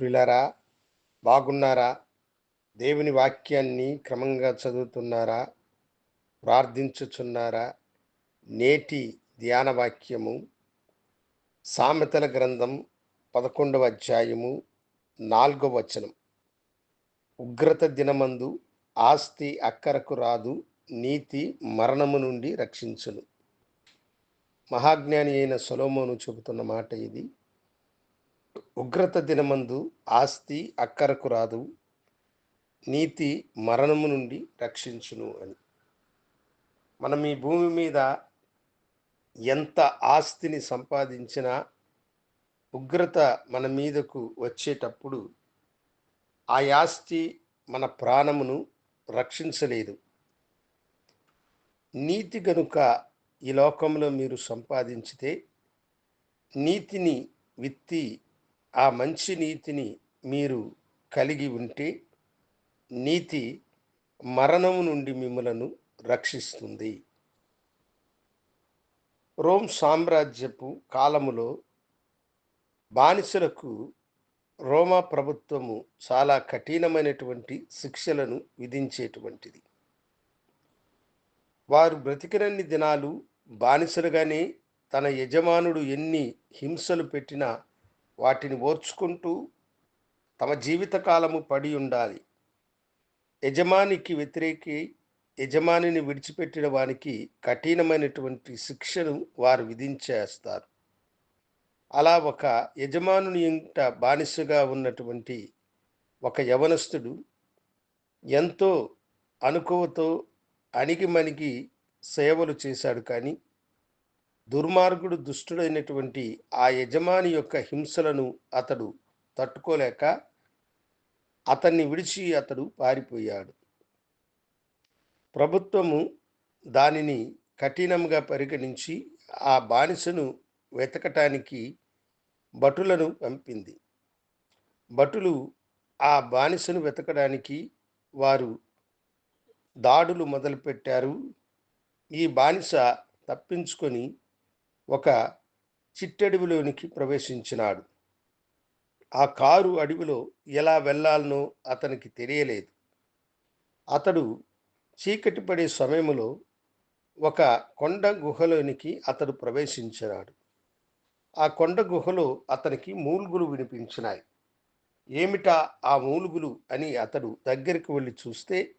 ప్రియులారా బాగున్నారా? దేవుని వాక్యాన్ని క్రమంగా చదువుతున్నారా? ప్రార్థించుచున్నారా? నేటి ధ్యాన వాక్యము సామెతల గ్రంథం పదకొండవ అధ్యాయము నాలుగవ వచనం. ఉగ్రత దినమందు ఆస్తి అక్కరకు రాదు నీతి మరణము నుండి రక్షించును. మహాజ్ఞాని అయిన సొలోమోను చెబుతున్న మాట ఇది. ఉగ్రత దినమందు ఆస్తి అక్కరకు రాదు నీతి మరణము నుండి రక్షించును అని. మనం ఈ భూమి మీద ఎంత ఆస్తిని సంపాదించినా ఉగ్రత మన మీదకు వచ్చేటప్పుడు ఆ ఆస్తి మన ప్రాణమును రక్షించలేదు. నీతి గనుక ఈ లోకంలో మీరు సంపాదించితే నీతిని విత్తి ఆ మంచి నీతిని మీరు కలిగి ఉంటే నీతి మరణము నుండి మిమ్మలను రక్షిస్తుంది. రోమ్ సామ్రాజ్యపు కాలములో బానిసలకు రోమా ప్రభుత్వము చాలా కఠినమైనటువంటి శిక్షలను విధించేటువంటిది. వారు బ్రతికినన్ని దినాలు బానిసలుగానే తన యజమానుడు ఎన్ని హింసలు పెట్టినా వాటిని ఓర్చుకుంటూ తమ జీవితకాలము పడి ఉండాలి. యజమానికి వ్యతిరేకి యజమానిని విడిచిపెట్టిన వానికి కఠినమైనటువంటి శిక్షను వారు విధించేస్తారు. అలా ఒక యజమానుని ఇంట బానిసగా ఉన్నటువంటి ఒక యవనస్తుడు ఎంతో అనుకువతో అణిగిమణిగి సేవలు చేశాడు కానీ దుర్మార్గుడు దుష్టుడైనటువంటి ఆ యజమాని యొక్క హింసలను అతడు తట్టుకోలేక అతన్ని విడిచి అతడు పారిపోయాడు. ప్రభుత్వము దానిని కఠినంగా పరిగణించి ఆ బానిసను వెతకటానికి భటులను పంపింది. భటులు ఆ బానిసను వెతకడానికి వారు దాడులు మొదలుపెట్టారు. ఈ బానిస తప్పించుకొని ఒక చిట్టడవిలోనికి ప్రవేశించినాడు. ఆ కారు అడవిలో ఎలా వెళ్ళాలనో అతనికి తెలియలేదు. అతడు చీకటి పడే సమయంలో ఒక కొండ గుహలోనికి అతడు ప్రవేశించినాడు. ఆ కొండ గుహలో అతనికి మూలుగులు వినిపించినాయి. ఏమిటా ఆ మూలుగులు అని అతడు దగ్గరికి వెళ్ళి చూస్తే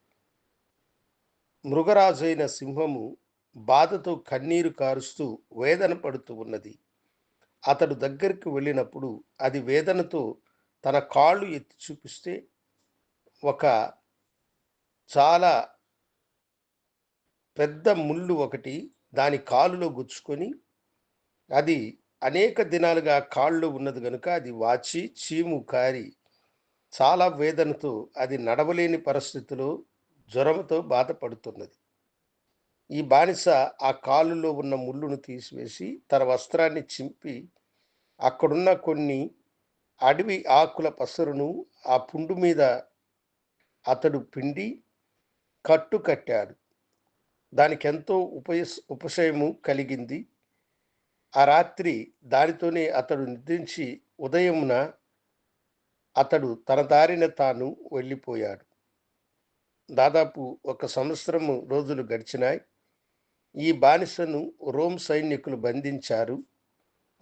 మృగరాజైన సింహము బాధతో కన్నీరు కారుస్తూ వేదన పడుతూ ఉన్నది. అతడు దగ్గరికి వెళ్ళినప్పుడు అది వేదనతో తన కాళ్ళు ఎత్తి చూపిస్తే ఒక చాలా పెద్ద ముళ్ళు ఒకటి దాని కాలులో గుచ్చుకొని అది అనేక దినాలుగా కాళ్ళు ఉన్నది కనుక అది వాచి చీము కారి చాలా వేదనతో అది నడవలేని పరిస్థితిలో జ్వరంతో బాధపడుతున్నది. ఈ బానిస ఆ కాలులో ఉన్న ముళ్ళును తీసివేసి తన వస్త్రాన్ని చింపి అక్కడున్న కొన్ని అడవి ఆకుల పసరును ఆ పుండు మీద అతడు పిండి కట్టు కట్టాడు. దానికి ఎంతో ఉపయస్ ఉపశయము కలిగింది. ఆ రాత్రి దానితోనే అతడు నిద్రించి ఉదయమున అతడు తన దారిన తాను వెళ్ళిపోయాడు. దాదాపు ఒక సంవత్సరము రోజులు గడిచినాయి. ఈ బానిసను రోమ్ సైనికులు బంధించారు.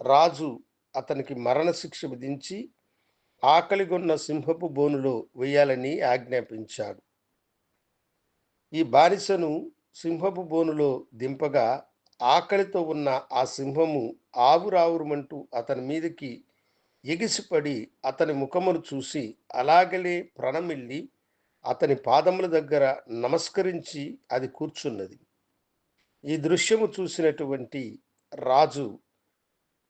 రాజు అతనికి మరణశిక్ష విధించి ఆకలిగొన్న సింహపు బోనులో వేయాలని ఆజ్ఞాపించాడు. ఈ బానిసను సింహపు బోనులో దింపగా ఆకలితో ఉన్న ఆ సింహము ఆవురావురమంటూ అతని మీదకి ఎగిసిపడి అతని ముఖమును చూసి అలాగలే ప్రణమిల్లి అతని పాదముల దగ్గర నమస్కరించి అది కూర్చున్నది. ఈ దృశ్యము చూసినటువంటి రాజు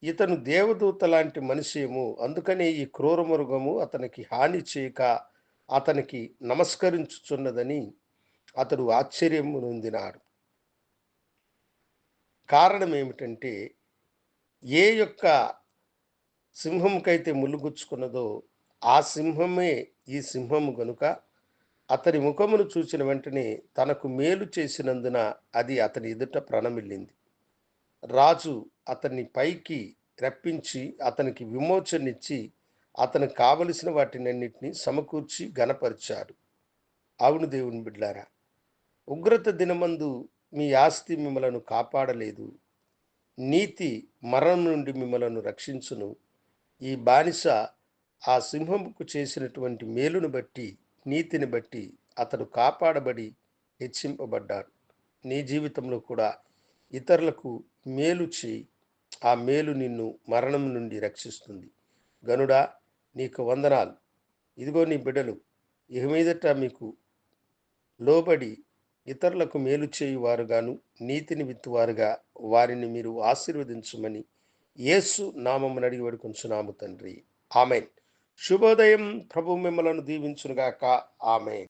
ఇతను దేవదూత లాంటి మనిషేమో అందుకనే ఈ క్రూర మృగము అతనికి హాని చేయక అతనికి నమస్కరించుచున్నదని అతడు ఆశ్చర్యం నొందినాడు. కారణం ఏమిటంటే ఏ యొక్క సింహంకైతే ములుగుచ్చుకున్నదో ఆ సింహమే ఈ సింహము గనుక అతని ముఖమును చూసిన వెంటనే తనకు మేలు చేసినందున అది అతని ఎదుట ప్రణమిల్లింది. రాజు అతన్ని పైకి రప్పించి అతనికి విమోచనిచ్చి అతనికి కావలసిన వాటినన్నింటినీ సమకూర్చి గనపరిచాడు అవును దేవుని బిడ్లారా ఉగ్రత దినమందు మీ ఆస్తి మిమ్మలను కాపాడలేదు. నీతి మరణం నుండి మిమ్మలను రక్షించును. ఈ బానిస ఆ సింహముకు చేసినటువంటి మేలును బట్టి నీతిని బట్టి అతడు కాపాడబడి హెచ్చింపబడ్డాడు. నీ జీవితంలో కూడా ఇతరులకు మేలు చేయి. ఆ మేలు నిన్ను మరణం నుండి రక్షిస్తుంది. గనుడా నీకు వందనాలు. ఇదిగో నీ బిడ్డలు ఇక మీదట మీకు లోబడి ఇతరులకు మేలు చేయువారుగాను నీతిని విత్తువారుగా వారిని మీరు ఆశీర్వదించమని యేసు నామమును అడిగి వేడుకొంచున్నాము తండ్రి. ఆమెన్. శుభోదయం ప్రభు మిమ్మలను దీవించునుగాక. ఆమె